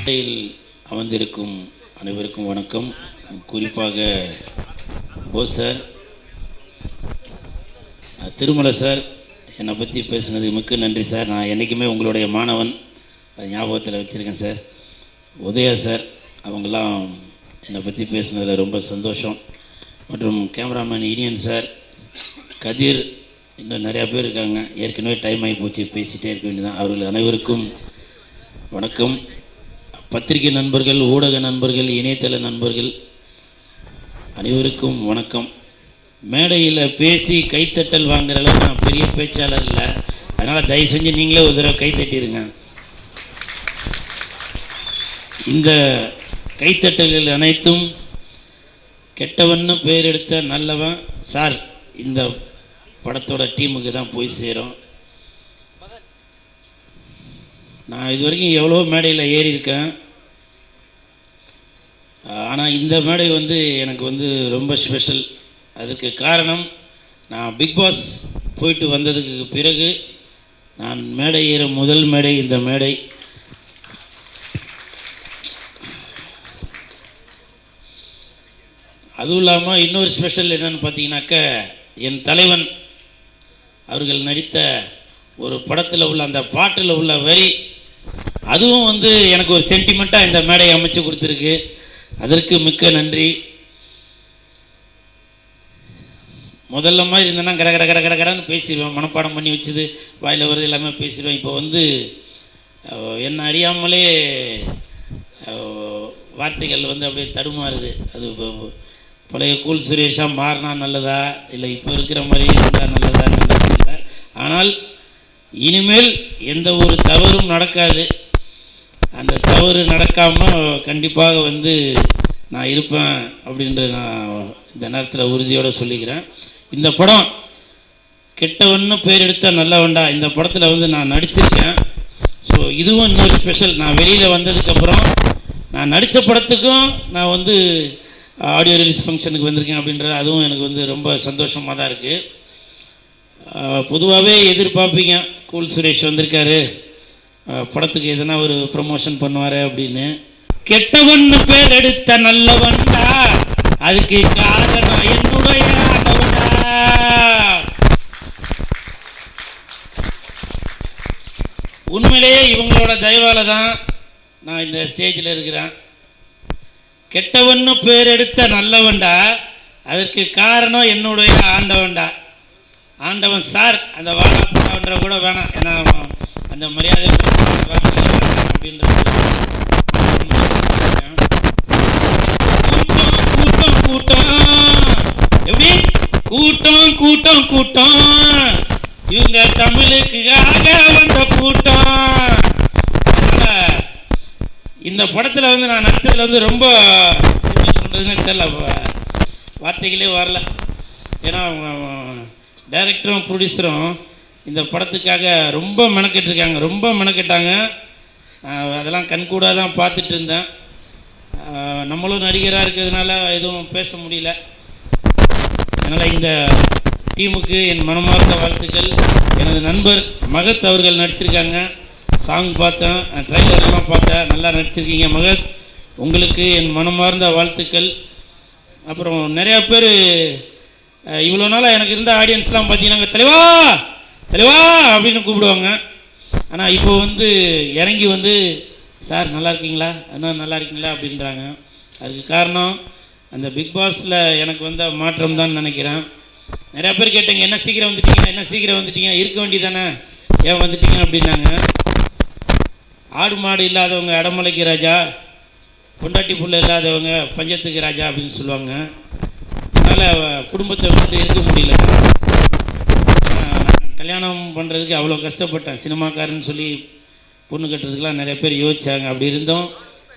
மேடையில் அமர்ந்திருக்கும் அனைவருக்கும் வணக்கம். குறிப்பாக போஸ் சார். திருமலை சார் என்னை பற்றி பேசுனது மிக்க நன்றி சார். நான் என்றைக்குமே உங்களுடைய மாணவன் ஞாபகத்தில் வச்சுருக்கேன் சார். உதயா சார் அவங்கெல்லாம் என்னை பற்றி பேசுனதில் ரொம்ப சந்தோஷம். மற்றும் கேமராமேன் இனியன் சார் கதிர் இன்னும் நிறையா பேர் இருக்காங்க. ஏற்கனவே டைம் ஆகி போச்சு பேசிகிட்டே இருக்க வேண்டியதான் அவர்கள் அனைவருக்கும் வணக்கம். பத்திரிகை நண்பர்கள் ஊடக நண்பர்கள் இணையதள நண்பர்கள் அனைவருக்கும் வணக்கம். மேடையில் பேசி கைத்தட்டல் வாங்குற அளவுக்கு நான் பெரிய பேச்சாளர் இல்லை. அதனால் தயவு செஞ்சு நீங்களே ஒரு தடவை கைத்தட்டிருங்க. இந்த கைத்தட்டல்கள் அனைத்தும் கெட்டவன்னு பேர் எடுத்த நல்லவன் சார் இந்த படத்தோட டீமுக்கு தான் போய் சேரும். நான் இது வரைக்கும் எவ்வளோ மேடையில் ஏறியிருக்கேன். ஆனால் இந்த மேடை வந்து எனக்கு வந்து ரொம்ப ஸ்பெஷல் அதுக்கு காரணம் நான் பிக் பாஸ் போயிட்டு வந்ததுக்கு பிறகு நான் மேடை ஏற முதல் மேடை இந்த மேடை. அதுவும் இல்லாமல் இன்னொரு ஸ்பெஷல் என்னன்னு பார்த்தீங்கன்னாக்க என் தலைவன் அவர்கள் நடித்த ஒரு படத்தில் உள்ள அந்த பாட்டில் உள்ள வரி அதுவும் வந்து எனக்கு ஒரு சென்டிமெண்ட்டாக இந்த மேடையை அமைச்சு கொடுத்துருக்கு. அதற்கு மிக்க நன்றி. முதல்ல மாதிரி இருந்தேன்னா கட கட கட கட கடன்னு பேசிடுவேன். மனப்பாடம் பண்ணி வச்சது வாயில் வருது எல்லாமே பேசிடுவேன். இப்போ வந்து என்ன அறியாமலே வார்த்தைகள் வந்து அப்படியே தடுமாறுது. அது பழைய கூல் சுரேஷாக மாறினா நல்லதா? இல்லை இப்போ இருக்கிற மாதிரி இருந்தால் நல்லதா? நல்லதா? ஆனால் இனிமேல் எந்த ஒரு தவறும் நடக்காது. அந்த தவறு நடக்காமல் கண்டிப்பாக வந்து நான் இருப்பேன் அப்படின்ற நான் இந்த நேரத்தில் உறுதியோடு சொல்லிக்கிறேன். இந்த படம் கெட்டவன்னு பேர் எடுத்தால் நல்லவன்டா. இந்த படத்தில் வந்து நான் நடிச்சிருக்கேன். ஸோ இதுவும் இன்னொரு ஸ்பெஷல் நான் வெளியில் வந்ததுக்கப்புறம் நான் நடித்த படத்துக்கும் நான் வந்து ஆடியோ ரிலீஸ் ஃபங்க்ஷனுக்கு வந்திருக்கேன் அப்படின்றது அதுவும் எனக்கு வந்து ரொம்ப சந்தோஷமாக தான் இருக்குது பொதுவாகவே எதிர்பார்ப்பீங்க. கூல் சுரேஷ் வந்திருக்காரு. படத்துக்கு எதனா ஒரு ப்ரமோஷன் பண்ணுவார் அப்படின்னு. கெட்டவன் பேர் எடுத்த நல்லவன்டா. அதுக்கு காரணம் என்னுடைய ஆண்டவன்டா. உண்மையிலேயே இவங்களோட தயவால தான் நான் இந்த ஸ்டேஜில் இருக்கிறேன். கெட்டவன்னு பேர் எடுத்த நல்லவன்டா. அதற்கு காரணம் என்னுடைய ஆண்டவன்டா. ஆண்டவன் சார் அந்த வாழாப்பன்ற கூட வேணாம். ஏன்னா அந்த மரியாதை அப்படின்ற கூட்டம் கூட்டம் கூட்டம். எப்படி கூட்டம் கூட்டம் கூட்டம் இவங்க தமிழுக்காக வந்த கூட்டம். இந்த படத்தில் வந்து நான் நடிச்சதுல வந்து ரொம்ப எப்படி சொல்கிறதுன்னு தெரியல. வார்த்தைகளே வரல. ஏன்னா டைரக்டரும் ப்ரொடியூசரும் இந்த படத்துக்காக ரொம்ப மெனக்கெட்டிருக்காங்க ரொம்ப மெனக்கெட்டாங்க. அதெல்லாம் கண்கூடாக தான் பார்த்துட்டு இருந்தேன். நம்மளும் நடிகராக இருக்கிறதுனால எதுவும் பேச முடியல. அதனால் இந்த டீமுக்கு என் மனமார்ந்த வாழ்த்துக்கள். எனது நண்பர் மகத் அவர்கள் நடிச்சிருக்காங்க. சாங் பார்த்தேன் ட்ரைலர்லாம் பார்த்தேன். நல்லா நடிச்சிருக்கீங்க மகத். உங்களுக்கு என் மனமார்ந்த வாழ்த்துக்கள். அப்புறம் நிறையா பேர் இவ்வளோ நாளாக எனக்கு இருந்த ஆடியன்ஸ்லாம் பார்த்தீங்கன்னா தலைவா! தலைவா அப்படின்னு கூப்பிடுவாங்க. ஆனால் இப்போ வந்து இறங்கி வந்து சார் நல்லா இருக்கீங்களா? அண்ணா நல்லா இருக்கீங்களா? அப்படின்றாங்க. அதுக்கு காரணம் அந்த பிக் பாஸில் எனக்கு வந்த மாற்றம் தான் நினைக்கிறேன். நிறையா பேர் கேட்டாங்க என்ன சீக்கிரம் வந்துட்டீங்க? என்ன சீக்கிரம் வந்துட்டீங்க? இருக்க வேண்டியதானே? ஏன் வந்துட்டீங்க? அப்படின்னாங்க. ஆடு மாடு இல்லாதவங்க அடமலைக்கு ராஜா. பொண்டாட்டி புள்ள இல்லாதவங்க பஞ்சத்துக்கு ராஜா அப்படின்னு சொல்லுவாங்க. அதனால் குடும்பத்தை விட்டு இருக்க முடியல. கல்யாணம் பண்ணுறதுக்கு அவ்வளோ கஷ்டப்பட்டேன். சினிமாக்காரன்னு சொல்லி பொண்ணு கட்டுறதுக்கெலாம் நிறைய பேர் யோசிச்சாங்க. அப்படி இருந்தோம்.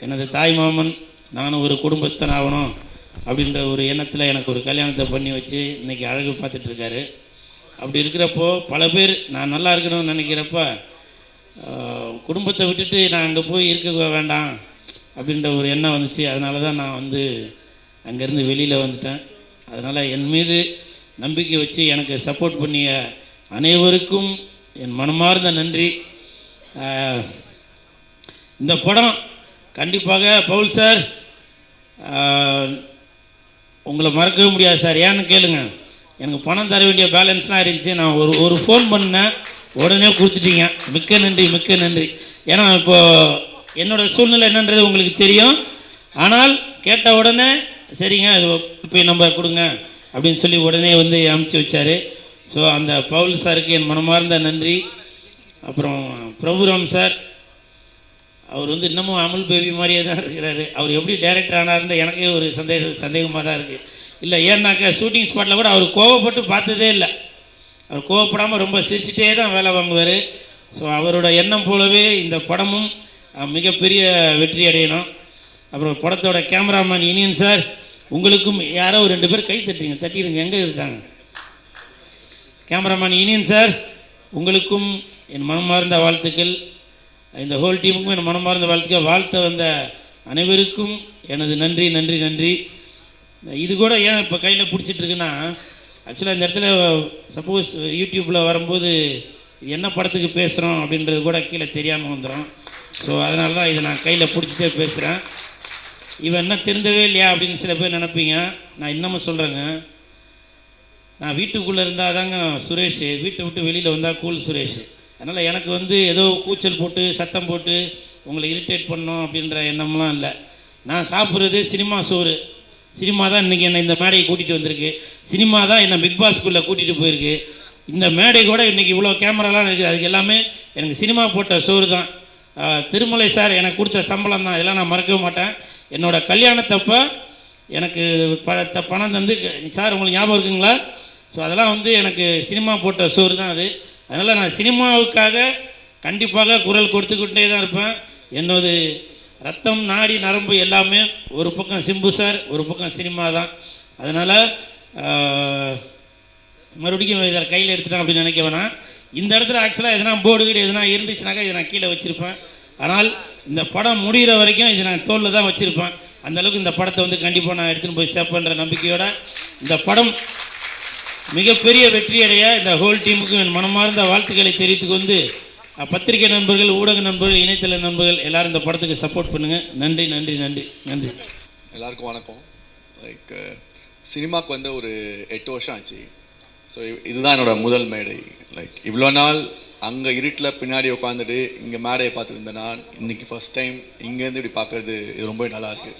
எனது தாய் மாமன் நானும் ஒரு குடும்பஸ்தன் ஆகணும் அப்படின்ற ஒரு எண்ணத்தில் எனக்கு ஒரு கல்யாணத்தை பண்ணி வச்சு இன்னைக்கு அழகு பார்த்துட்ருக்காரு அப்படி இருக்கிறப்போ பல பேர் நான் நல்லா இருக்கணும்னு நினைக்கிறப்ப குடும்பத்தை விட்டுட்டு நான் அங்கே போய் இருக்க வேண்டாம் அப்படின்ற ஒரு எண்ணம் வந்துச்சு. அதனால தான் நான் வந்து அங்கேருந்து வெளியில் வந்துட்டேன். அதனால் என் மீது நம்பிக்கை வச்சு எனக்கு சப்போர்ட் பண்ணிய அனைவருக்கும் என் மனமார்ந்த நன்றி. இந்த படம் கண்டிப்பாக பவுல் சார் உங்களை மறக்கவே முடியாது சார். ஏன்னு கேளுங்க எனக்கு பணம் தர வேண்டிய பேலன்ஸ்லாம் இருந்துச்சு. நான் ஒரு ஒரு ஃபோன் பண்ணேன் உடனே கொடுத்துட்டீங்க. மிக்க நன்றி மிக்க நன்றி. ஏன்னா இப்போது என்னோடய சூழ்நிலை என்னன்றது உங்களுக்கு தெரியும். ஆனால் கேட்ட உடனே சரிங்க அது இப்போ நம்பர் கொடுங்க அப்படின்னு சொல்லி உடனே வந்து அமுச்சு வச்சார். ஸோ அந்த பவுல் சாருக்கு என் மனமார்ந்த நன்றி. அப்புறம் பிரபுராம் சார் அவர் வந்து இன்னமும் அமுல் பேபி மாதிரியே தான் இருக்கிறாரு. அவர் எப்படி டைரக்டர் ஆனார்ன்ற எனக்கே ஒரு சந்தேகம் சந்தேகமாக தான் இருக்குது இல்லை ஏன்னாக்கா ஷூட்டிங் ஸ்பாட்டில் கூட அவர் கோவப்பட்டு பார்த்ததே இல்லை. அவர் கோவப்படாமல் ரொம்ப சிரிச்சிட்டே தான் வேலை வாங்குவார். ஸோ அவரோட எண்ணம் போலவே இந்த படமும் மிகப்பெரிய வெற்றி அடையணும். அப்புறம் படத்தோட கேமராமேன் இனியன் சார் உங்களுக்கும் யாரோ ரெண்டு பேர் கை தட்டுறீங்க. தட்டிடுங்க எங்கே இருக்காங்க? கேமராமேன் இனியன் சார் உங்களுக்கும் என் மனமார்ந்த வாழ்த்துக்கள். இந்த ஹோல் டீமுக்கும் என் மனமார்ந்த வாழ்த்துக்கள். வாழ்த்த வந்த அனைவருக்கும் எனது நன்றி நன்றி நன்றி. இது கூட ஏன் இப்போ கையில் பிடிச்சிட்ருக்குன்னா ஆக்சுவலாக இந்த இடத்துல சப்போஸ் யூடியூப்பில் வரும்போது என்ன படத்துக்கு பேசுகிறோம் அப்படின்றது கூட கீழே தெரியாமல் வந்துடும் ஸோ அதனால தான் இதை நான் கையில் பிடிச்சிட்டே பேசுகிறேன் இவன் என்ன தெரிந்தவே இல்லையா அப்படின்னு சில பேர் நினைப்பீங்க. நான் இன்னமும் சொல்கிறேங்க நான் வீட்டுக்குள்ளே இருந்தால் தாங்க சுரேஷ். வீட்டை விட்டு வெளியில் வந்தால் கூல் சுரேஷ். அதனால் எனக்கு வந்து ஏதோ கூச்சல் போட்டு சத்தம் போட்டு உங்களை இரிட்டேட் பண்ணோம் அப்படின்ற எண்ணம்லாம் இல்லை. நான் சாப்பிட்றது சினிமா சோறு. சினிமா தான் இன்றைக்கி என்னை இந்த மேடையை கூட்டிகிட்டு வந்திருக்கு. சினிமா தான் என்னை பிக் பாஸ்குள்ளே கூட்டிகிட்டு போயிருக்கு. இந்த மேடை கூட இன்றைக்கி இவ்வளோ கேமராலாம் இருக்குது. அதுக்கு எல்லாமே எனக்கு சினிமா போட்ட சோறு தான். திருமலை சார் எனக்கு கொடுத்த சம்பளம் தான். இதெல்லாம் நான் மறக்கவே மாட்டேன். என்னோட கல்யாணத்தப்போ எனக்கு பணத்தை பணம் தந்து சார் உங்களுக்கு ஞாபகம் இருக்குங்களா? ஸோ அதெல்லாம் வந்து எனக்கு சினிமா போட்ட சோறு தான் அது. அதனால் நான் சினிமாவுக்காக கண்டிப்பாக குரல் கொடுத்துக்கிட்டே தான் இருப்பேன். என்னோட ரத்தம் நாடி நரம்பு எல்லாமே ஒரு பக்கம் சிம்பு சார் ஒரு பக்கம் சினிமா தான். அதனால் மறுபடியும் இதை கையில் எடுத்துட்டேன் அப்படின்னு நினைக்க வேணாம். இந்த இடத்துல ஆக்சுவலாக எதனா போர்டு கீடு எதனா இருந்துச்சுனாக்கா இதை நான் கீழே வச்சுருப்பேன். ஆனால் இந்த படம் முடிகிற வரைக்கும் இதை நான் தோளில் தான் வச்சுருப்பேன். அந்தளவுக்கு இந்த படத்தை வந்து கண்டிப்பாக நான் எடுத்துன்னு போய் சேர்ப்பேன்ற நம்பிக்கையோட இந்த படம் மிகப்பெரிய வெற்றியடைய இந்த ஹோல் டீமுக்கு என் மனமார்ந்த வாழ்த்துக்களை தெரிவித்துக் கொண்டு பத்திரிகை நண்பர்கள் ஊடக நண்பர்கள் இணையதள நண்பர்கள் எல்லாரும் இந்த படத்துக்கு சப்போர்ட் பண்ணுங்கள் நன்றி நன்றி நன்றி நன்றி. எல்லாருக்கும் வணக்கம். லைக் சினிமாக்கு வந்து ஒரு எட்டு வருஷம் ஆச்சு. ஸோ இதுதான் என்னோட முதல் மேடை. லைக் இவ்வளோ நாள் அங்கே இருட்டில் பின்னாடி உட்காந்துட்டு இங்கே மேடையை பார்த்துட்டு இருந்தேன் நான் இன்னைக்கு ஃபர்ஸ்ட் டைம் இங்கேருந்து இப்படி பார்க்குறது இது ரொம்ப நல்லாயிருக்கு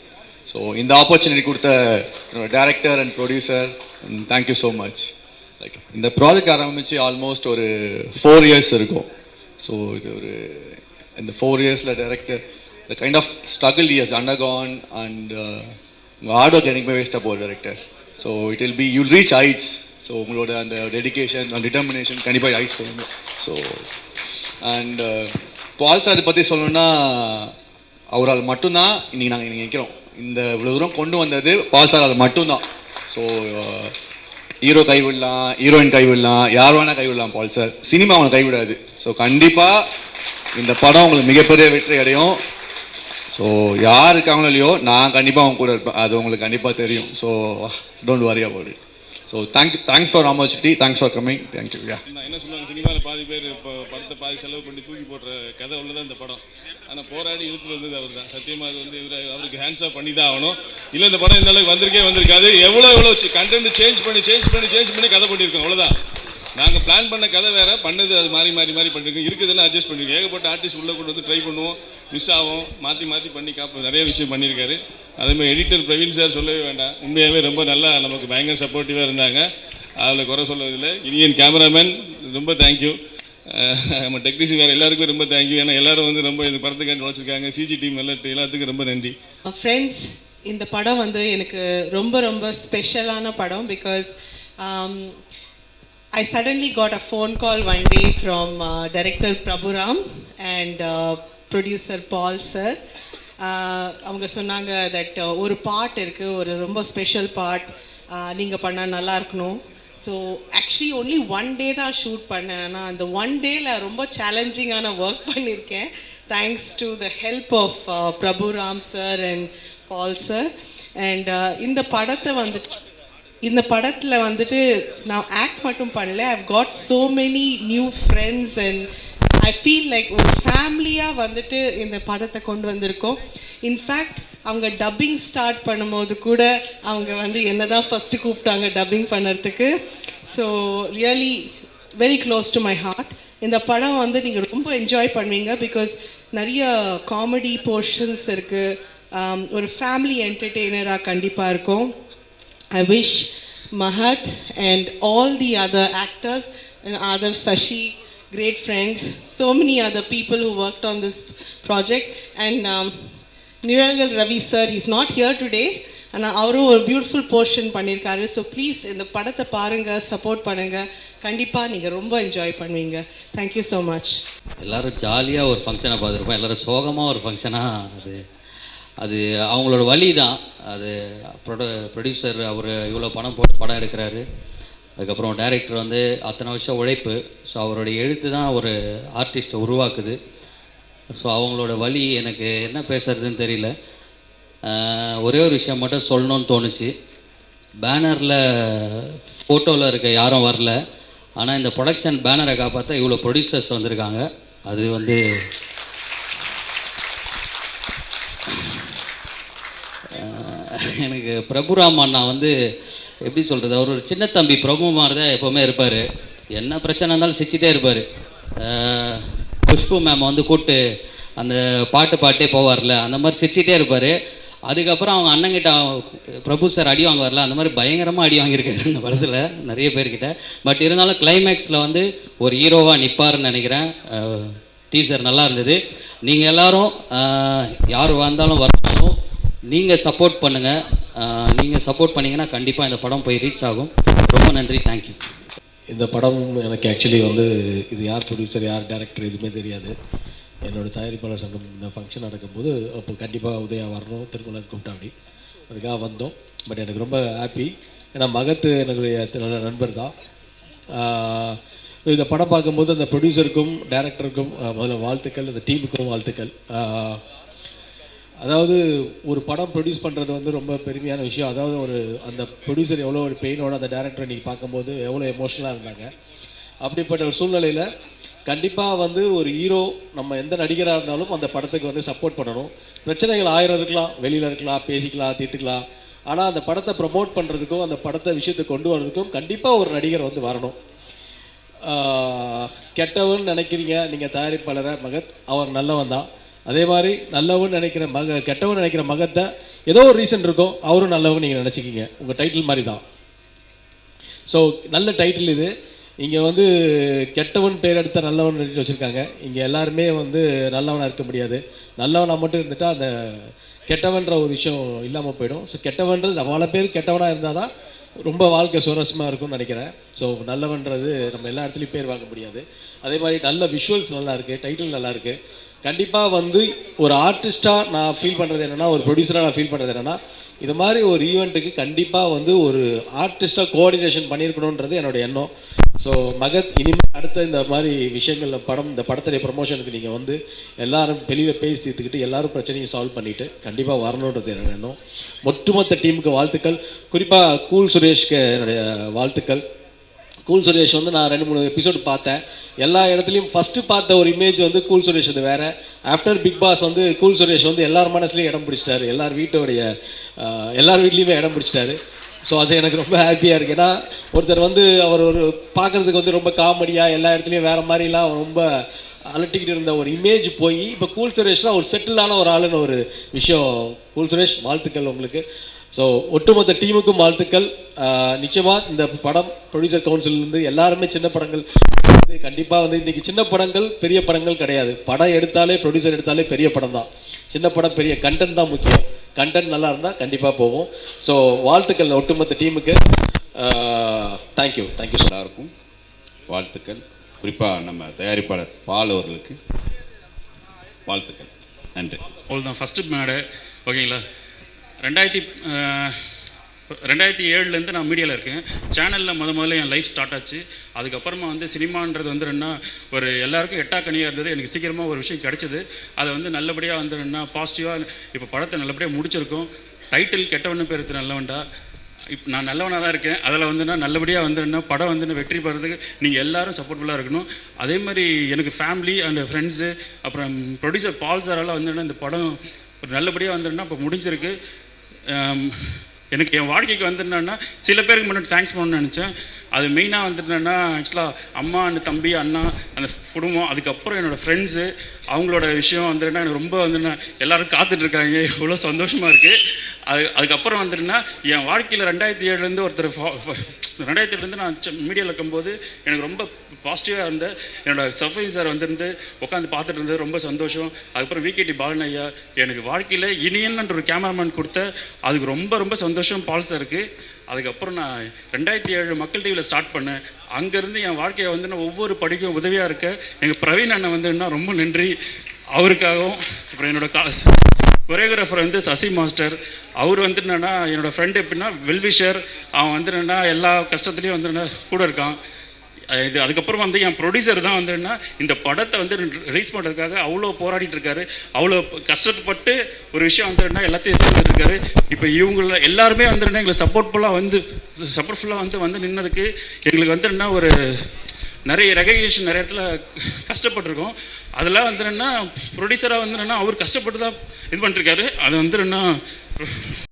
ஸோ இந்த ஆப்பர்ச்சுனிட்டி கொடுத்த director and producer thank you so much like இந்த ப்ராஜெக்ட் ஆரம்பித்து ஆல்மோஸ்ட் ஒரு ஃபோர் இயர்ஸ் இருக்கும். ஸோ இது ஒரு இந்த ஃபோர் இயர்ஸில் director the kind of struggle years undergone and and உங்கள் ஹார்ட் ஒர்க் எனக்குமே வேஸ்ட்டாக போகுது director so it will be you'll reach heights so உங்களோட அந்த டெடிகேஷன் அந்த டிட்டர்மினேஷன் கண்டிப்பாக ஹைட்ஸ் போகணும் ஸோ அண்ட் பால் சார் பற்றி சொல்லணுன்னா அவரால் மட்டும்தான் இன்றைக்கி நாங்கள் இன்றைக்கி நிற்கிறோம் இந்த இவ்வளோ தூரம் கொண்டு வந்தது பால் சாரால் மட்டும்தான் ஸோ uh, ஹீரோ கைவிடலாம் ஹீரோயின் கைவிடலாம் யார் வேணால் கைவிடலாம் பால் சார். சினிமா அவனை கைவிடாது. ஸோ கண்டிப்பாக இந்த படம் உங்களுக்கு மிகப்பெரிய வெற்றி அடையும். ஸோ யார் இருக்காங்களோ இல்லையோ நான் கண்டிப்பாக அவங்க கூட இருப்பேன். அது உங்களுக்கு கண்டிப்பாக தெரியும். So don't worry about it so thank thanks for opportunity thanks for coming thank you yeah நான் என்ன சொல்லுவாங்க சினிமாவில் பாதி பேர் இப்போ படத்தை பாதி செலவு பண்ணி தூக்கி போடுற கதை உள்ளதான் இந்த படம். ஆனால் போராடி இழுத்துட்டு வந்தது அவர் தான் சத்தியமாக அது வந்து இவர் அவருக்கு ஹேண்ட்ஸாக பண்ணி தான் ஆகணும். இல்லை இந்த படம் இந்த அளவுக்கு வந்திருக்கே வந்திருக்காது. எவ்வளோ எவ்வளோ கண்டென்ட் சேஞ்ச் பண்ணி சேஞ்ச் பண்ணி சேஞ்ச் பண்ணி கதை பண்ணியிருக்கோம். அவ்வளோதான் நாங்கள் பிளான் பண்ண கதை வேற பண்ணது அது மாறி மாறி மாறி பண்ணிருக்கோம் இருக்கிறதெல்லாம் அட்ஜஸ்ட் பண்ணிருக்கோம். ஏகப்பட்ட ஆர்டிஸ்ட் உள்ளே கொண்டு வந்து ட்ரை பண்ணுவோம். மிஸ் ஆகும் மாற்றி மாற்றி பண்ணி காப்போம். நிறைய விஷயம் பண்ணியிருக்காரு. அதேமாதிரி எடிட்டர் பிரவீன் சார் சொல்லவே வேண்டாம். உண்மையாகவே ரொம்ப நல்லா நமக்கு பயங்கர சப்போர்ட்டிவாக இருந்தாங்க. அதில் குறை சொல்வதில்லை இனியன் கேமராமேன் ரொம்ப தேங்க்யூ நம்ம டெக்னீஷியன் வேறு எல்லாருக்கும் ரொம்ப தேங்க்யூ ஏன்னா எல்லாரும் வந்து ரொம்ப இந்த படத்துக்காண்டி உழைச்சிருக்காங்க. சிஜி டீம் எல்லாம் எல்லாத்துக்கும் ரொம்ப நன்றி. ஃப்ரெண்ட்ஸ் இந்த படம் வந்து எனக்கு ரொம்ப ரொம்ப ஸ்பெஷலான படம் because I suddenly got a phone call one day from director Prabhuram and producer Paul sir அவங்க சொன்னாங்க தட் uh, ஒரு பாட் இருக்குது ஒரு ரொம்ப ஸ்பெஷல் பாட் uh, நீங்கள் பண்ணால் நல்லா இருக்கணும். So actually only one day தான் ஷூட் பண்ணேன். ஆனால் அந்த ஒன் டேயில் ரொம்ப சேலஞ்சிங்கான ஒர்க் பண்ணியிருக்கேன் thanks to the help of Prabhuram sir and Paul sir and இந்த படத்தை வந்துட்டு இந்த படத்தில் வந்துட்டு நான் ஆக்ட் மட்டும் பண்ணல. I've got so many new friends and I feel like ஒரு ஃபேமிலியாக வந்துட்டு இந்த படத்தை கொண்டு வந்திருக்கோம். இன்ஃபேக்ட் அவங்க டப்பிங் ஸ்டார்ட் பண்ணும்போது கூட அவங்க வந்து என்ன தான் ஃபஸ்ட்டு கூப்பிட்டாங்க டப்பிங் பண்ணுறதுக்கு. So really very close to my heart இந்த படம் வந்து நீங்கள் ரொம்ப என்ஜாய் பண்ணுவீங்க பிகாஸ் நிறைய காமெடி போர்ஷன்ஸ் இருக்குது ஒரு ஃபேமிலி என்டர்டெய்னராக கண்டிப்பாக இருக்கும். I wish Mahat and all the other actors and other Sashi, great friend, so many other people who worked on this project. And um, Nirangal Ravi sir is not here today. ஆனால் அவரும் ஒரு beautiful portion பண்ணியிருக்காரு. So please இந்த படத்தை பாருங்கள் support பண்ணுங்கள் கண்டிப்பாக நீங்கள் ரொம்ப என்ஜாய் பண்ணுவீங்க. தேங்க்யூ ஸோ மச் எல்லோரும் ஜாலியாக ஒரு ஃபங்க்ஷனை பார்த்துருப்போம். எல்லாரும் சோகமாக ஒரு ஃபங்க்ஷனாக அது. அது அவங்களோட வழி தான் அது ப்ரொட ப்ரொடியூசர் அவர் இவ்வளோ பணம் போட்டு படம் எடுக்கிறாரு. அதுக்கப்புறம் டைரக்டர் வந்து அத்தனை வருஷம் உழைப்பு. ஸோ அவருடைய எழுத்து தான் ஒரு ஆர்டிஸ்ட்டை உருவாக்குது. ஸோ அவங்களோட வழி எனக்கு என்ன பேசுறதுன்னு தெரியல. ஒரே ஒரு விஷயம் மட்டும் சொல்லணும்னு தோணுச்சு. பேனரில் ஃபோட்டோவில் இருக்க யாரும் வரல. ஆனால் இந்த ப்ரொடக்ஷன் பேனரை காப்பாற்ற இவ்வளோ ப்ரொடியூசர்ஸ் வந்திருக்காங்க. அது வந்து எனக்கு பிரபுராம் அண்ணா வந்து எப்படி சொல்கிறது அவர் ஒரு சின்ன தம்பி பிரபு மாதிரி தான் எப்போவுமே இருப்பார். என்ன பிரச்சனை இருந்தாலும் சிரிச்சிட்டே இருப்பார். குஷ்பு மேம் வந்து கூப்பிட்டு அந்த பாட்டு பாட்டே போவார்ல அந்த மாதிரி சிரிச்சிட்டே இருப்பார். அதுக்கப்புறம் அவங்க அண்ணங்கிட்ட பிரபு சார் அடி வாங்க வரல அந்த மாதிரி பயங்கரமாக அடி வாங்கியிருக்காரு இந்த படத்தில் நிறைய பேர்கிட்ட. பட் இருந்தாலும் கிளைமேக்ஸில் வந்து ஒரு ஹீரோவாக நிற்பாருன்னு நினைக்கிறேன். டீசர் நல்லா இருந்தது. நீங்கள் எல்லாரும் யார் வந்தாலும் வர நீங்கள் சப்போர்ட் பண்ணுங்கள் நீங்கள் சப்போர்ட் பண்ணிங்கன்னா கண்டிப்பாக இந்த படம் போய் ரீச் ஆகும். ரொம்ப நன்றி. தேங்க்யூ இந்த படம் எனக்கு ஆக்சுவலி வந்து இது யார் ப்ரொடியூசர் யார் டேரக்டர் எதுவுமே தெரியாது. என்னோடய தயாரிப்பாளர் சங்கம் இந்த ஃபங்க்ஷன் நடக்கும்போது அப்போ கண்டிப்பாக உதயா வரணும். திருக்குறள் கூப்பிட்டாப்படி அதுக்காக வந்தோம். பட் எனக்கு ரொம்ப ஹாப்பி ஏன்னா மகத்து என்னுடைய நல்ல நண்பர் தான். இந்த படம் பார்க்கும்போது அந்த ப்ரொடியூசருக்கும் டேரக்டருக்கும் முதல்ல வாழ்த்துக்கள் இந்த டீமுக்கும் வாழ்த்துக்கள். அதாவது ஒரு படம் ப்ரொடியூஸ் பண்ணுறது வந்து ரொம்ப பெருமையான விஷயம். அதாவது ஒரு அந்த ப்ரொடியூசர் எவ்வளோ ஒரு பெயினோட அந்த டேரக்டர் இன்றைக்கி பார்க்கும்போது எவ்வளோ எமோஷனலாக இருந்தாங்க. அப்படிப்பட்ட ஒரு சூழ்நிலையில் கண்டிப்பாக வந்து ஒரு ஹீரோ நம்ம எந்த நடிகராக இருந்தாலும் அந்த படத்துக்கு வந்து சப்போர்ட் பண்ணணும். பிரச்சனைகள் ஆயிரம் இருக்கலாம் வெளியில் இருக்கலாம் பேசிக்கலாம் தீர்த்துக்கலாம். ஆனால் அந்த படத்தை ப்ரமோட் பண்ணுறதுக்கும் அந்த படத்தை விஷயத்தை கொண்டு வர்றதுக்கும் கண்டிப்பாக ஒரு நடிகர் வந்து வரணும். கெட்டவன் நினைக்கிறீங்க நீங்கள் தயாரிப்பாளரை? மகத் அவர் நல்லவன் தான். அதே மாதிரி நல்லவன் நினைக்கிற மக கெட்டவன் நினைக்கிற மகத்தை ஏதோ ஒரு ரீசன் இருக்கும் அவரும் நல்லவன் நீங்கள் நினச்சிக்கிங்க. உங்கள் டைட்டில் மாதிரி தான் ஸோ நல்ல டைட்டில் இது. இங்கே வந்து கெட்டவன் பேர் எடுத்த நல்லவன் எழுதி வச்சுருக்காங்க. இங்கே எல்லாருமே வந்து நல்லவனாக இருக்க முடியாது. நல்லவனாக மட்டும் இருந்துட்டால் அந்த கெட்டவன்ற ஒரு விஷயம் இல்லாமல் போயிடும். ஸோ கெட்டவன்றது பல பேர் கெட்டவனாக இருந்தால் தான் ரொம்ப வாழ்க்கை சுவாரஸ்யமாக இருக்கும்னு நினைக்கிறேன். ஸோ நல்லவன்றது நம்ம எல்லா இடத்துலையும் பேர் வாங்க முடியாது. அதே மாதிரி நல்ல விஷுவல்ஸ் நல்லா இருக்குது டைட்டில் நல்லா இருக்குது கண்டிப்பாக வந்து ஒரு ஆர்டிஸ்ட்டாக நான் ஃபீல் பண்ணுறது என்னென்னா ஒரு ப்ரொடியூசராக நான் ஃபீல் பண்ணுறது என்னென்னா இது மாதிரி ஒரு ஈவெண்ட்டுக்கு கண்டிப்பாக வந்து ஒரு ஆர்டிஸ்ட்டாக கோஆர்டினேஷன் பண்ணியிருக்கணுன்றது என்னோடய எண்ணம். ஸோ மகத் இனிமேல் அடுத்த இந்த மாதிரி விஷயங்களில் படம் இந்த படத்துடைய ப்ரொமோஷனுக்கு நீங்கள் வந்து எல்லாரும் வெளியில் பேசி தீர்த்துக்கிட்டு எல்லாரும் பிரச்சனையும் சால்வ் பண்ணிவிட்டு கண்டிப்பாக வரணுன்றது என்னோட எண்ணம். ஒட்டுமொத்த டீமுக்கு வாழ்த்துக்கள். குறிப்பாக கூல் சுரேஷ்க்கு என்னுடைய வாழ்த்துக்கள். கூல் சுரேஷ் வந்து நான் ரெண்டு மூணு எபிசோடு பார்த்தேன். எல்லா இடத்துலையும் ஃபஸ்ட்டு பார்த்த ஒரு இமேஜ் வந்து கூல் சுரேஷ் அது வேறு. ஆஃப்டர் பிக் பாஸ் வந்து கூல் சுரேஷ் வந்து எல்லார் மனசுலையும் இடம் பிடிச்சிட்டாரு. எல்லார் வீட்டோடைய எல்லார் வீட்லேயுமே இடம் பிடிச்சிட்டாரு. ஸோ அது எனக்கு ரொம்ப ஹாப்பியாக இருக்குது ஏன்னா ஒருத்தர் வந்து அவர் ஒரு பார்க்குறதுக்கு வந்து ரொம்ப காமெடியாக எல்லா இடத்துலையும் வேறு மாதிரிலாம் ரொம்ப அலட்டிக்கிட்டு இருந்த ஒரு இமேஜ் போய் இப்போ கூல் சுரேஷ்லாம் ஒரு செட்டிலான ஒரு ஆளுன்னு ஒரு விஷயம். கூல் சுரேஷ் வாழ்த்துக்கள் உங்களுக்கு. ஸோ ஒட்டுமொத்த டீமுக்கும் வாழ்த்துக்கள். ஆஹ் நிச்சயமா இந்த படம் ப்ரொடியூசர் கவுன்சிலிருந்து எல்லாருமே சின்ன படங்கள் வந்து கண்டிப்பாக வந்து இன்னைக்கு சின்ன படங்கள் பெரிய படங்கள் கிடையாது. படம் எடுத்தாலே ப்ரொடியூசர் எடுத்தாலே பெரிய படம் தான். சின்ன படம் பெரிய கண்டென்ட் தான் முக்கியம். கண்டென்ட் நல்லா இருந்தால் கண்டிப்பாக போகும். ஸோ வாழ்த்துக்கள் ஒட்டுமொத்த டீமுக்கு. தேங்க்யூ தேங்க்யூ ஸோ எல்லாருக்கும் வாழ்த்துக்கள். குறிப்பாக நம்ம தயாரிப்பாளர் பால் அவர்களுக்கு வாழ்த்துக்கள். நன்றி. அவ்வளோதான் ஃபஸ்ட்டு மேடை ஓகேங்களா ரெண்டாயிரத்தி ரெண்டாயிரத்தி ஏழுலேருந்து நான் மீடியாவில் இருக்கேன். சேனலில் முத முதல்ல என் லைஃப் ஸ்டார்ட் ஆச்சு. அதுக்கப்புறமா வந்து சினிமான்றது வந்து என்ன ஒரு எல்லாருக்கும் எட்டாக கனியாக இருந்தது. எனக்கு சீக்கிரமாக ஒரு விஷயம் கிடச்சிது. அதை வந்து நல்லபடியாக வந்து என்ன பாசிட்டிவாக இப்போ படத்தை நல்லபடியாக முடிச்சிருக்கோம். டைட்டில் கெட்டவனு பேருக்கு நல்லவன்டா. இப்போ நான் நல்லவனாக தான் இருக்கேன். அதில் வந்துன்னா நல்லபடியாக வந்து படம் வந்து வெற்றி பெறதுக்கு நீங்கள் எல்லாரும் சப்போர்ட்ஃபுல்லாக இருக்கணும். அதே மாதிரி எனக்கு ஃபேமிலி அண்ட் ஃப்ரெண்ட்ஸு அப்புறம் ப்ரொடியூசர் பால் சாரால் வந்து இந்த படம் ஒரு நல்லபடியாக வந்துருன்னா இப்போ முடிஞ்சிருக்கு. எனக்கு என் வாழ்க்கைக்கு வந்துருந்தேன்னா சில பேருக்கு முன்னாடி தேங்க்ஸ் பண்ணணும்னு நினச்சேன். அது மெயினாக வந்துட்டேன்னா ஆக்சுவலாக அம்மா அந்த தம்பி அண்ணா அந்த குடும்பம் அதுக்கப்புறம் என்னோடய ஃப்ரெண்ட்ஸு அவங்களோட விஷயம் வந்துட்டுனா எனக்கு ரொம்ப வந்துன்னா எல்லோரும் காத்துட்ருக்காங்க இவ்வளோ சந்தோஷமாக இருக்குது அது அதுக்கப்புறம் வந்துட்டுனா என் வாழ்க்கையில் ரெண்டாயிரத்தி ஏழுலேருந்து ஒருத்தர் ஃப- ரெண்டாயிரத்தி ஏழுலேருந்து நான் மீடியாவில் இருக்கும்போது எனக்கு ரொம்ப பாசிட்டிவாக இருந்த என்னோட சஃபை சார் வந்திருந்து உட்காந்து பார்த்துட்டு இருந்தது ரொம்ப சந்தோஷம். அதுக்கப்புறம் விகேடி பாலன் ஐயா எனக்கு வாழ்க்கையில் இனியன்ன்ற ஒரு கேமராமேன் கொடுத்த அதுக்கு ரொம்ப ரொம்ப சந்தோஷம் பால் சாருக்கு. அதுக்கப்புறம் நான் ரெண்டாயிரத்தி ஏழு மக்கள் டிவியில் ஸ்டார்ட் பண்ணேன். அங்கேருந்து என் வாழ்க்கையை வந்து நான் ஒவ்வொரு படிக்கும் உதவியாக இருக்க எங்கள் பிரவீன் அண்ணன் வந்து ரொம்ப நன்றி அவருக்காகவும் அப்புறம் என்னோட கா கொரியோகிராஃபர் வந்து சசி மாஸ்டர். அவர் வந்து என்னென்னா என்னோட ஃப்ரெண்டு எப்படின்னா வெல்விஷர். அவன் வந்து என்னென்னா எல்லா கஷ்டத்துலேயும் வந்து என்ன கூட இருக்கான். இது அதுக்கப்புறம் வந்து என் ப்ரொடியூசர் தான் வந்து என்ன இந்த படத்தை வந்து ரிலீஸ் பண்ணுறதுக்காக அவ்வளோ போராடிட்டு இருக்காரு. அவ்வளோ கஷ்டப்பட்டு ஒரு விஷயம் வந்து எல்லாத்தையும் எடுத்துட்டு இருக்காரு இப்போ இவங்கள எல்லாருமே வந்து என்ன எங்களை சப்போர்ட்ஃபுல்லாக வந்து சப்போர்ட்ஃபுல்லாக வந்து வந்து நின்னதுக்கு எங்களுக்கு வந்து ஒரு நிறைய ரெகக்னேஷன் நிறைய இடத்துல கஷ்டப்பட்டிருக்கோம். அதெல்லாம் வந்து என்னென்னா ப்ரொடியூசராக வந்து என்னென்னா அவர் கஷ்டப்பட்டு தான் இது பண்ணிருக்காரு. அது வந்து என்ன